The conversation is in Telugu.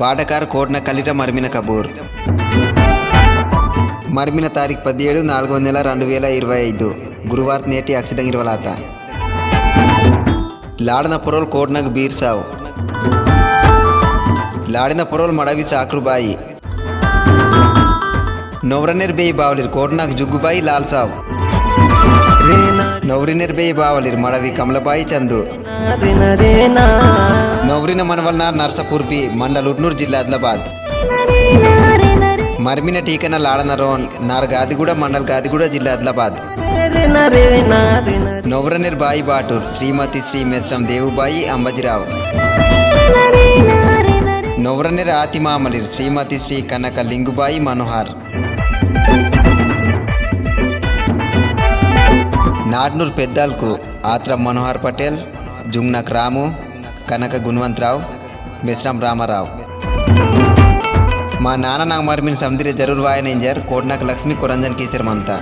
వాడకార్ కోట్న కలిట మరిమిన కబూర్ మరిమిన తారీఖు పదిహేడు నాలుగో నెల రెండు వేల ఇరవై ఐదు గురువారం నేటి అక్షతం ఇరవలాత లాడన పొరలు కోట్నకు బీర్ సావు లాడిన పొరలు మడవి సాకురుబాయి నొవరనేర్ బేయి బావలిరు కోట్నాకు జుగ్గుబాయి లాల్ నౌరినేర్ బేయి బావలిరు మడవి కమలబాయి చందు. నౌరిన మనవల్నార్ నర్సపూర్పి మండల్ ఉట్నూరు జిల్లా ఆదిలాబాద్. మర్మిన టీకన లాడన రోన్ నార్ గాదిగూడ మండల్ గాదిగూడ జిల్లా ఆదిలాబాద్. నౌరనేర్ బాయి బాటూర్ శ్రీమతి శ్రీ మెస్రం దేవుబాయి అంబజిరావు. నౌరనేర్ ఆతిమామలిర్ శ్రీమతి శ్రీ కనక లింగుబాయి మనోహర్. నాడ్నూర్ పెద్దాల్కు ఆత్ర మనోహర్ పటేల్ జుంగ్నక్ రాము కనక గుణవంతరావు మిశ్రం రామారావు. మా నాన్న నాకు మరి మీరు జరూర్ వాయన ఇంజర్ కోట్నాక్ లక్ష్మి కొరంజన్ కీసర్ మమతా.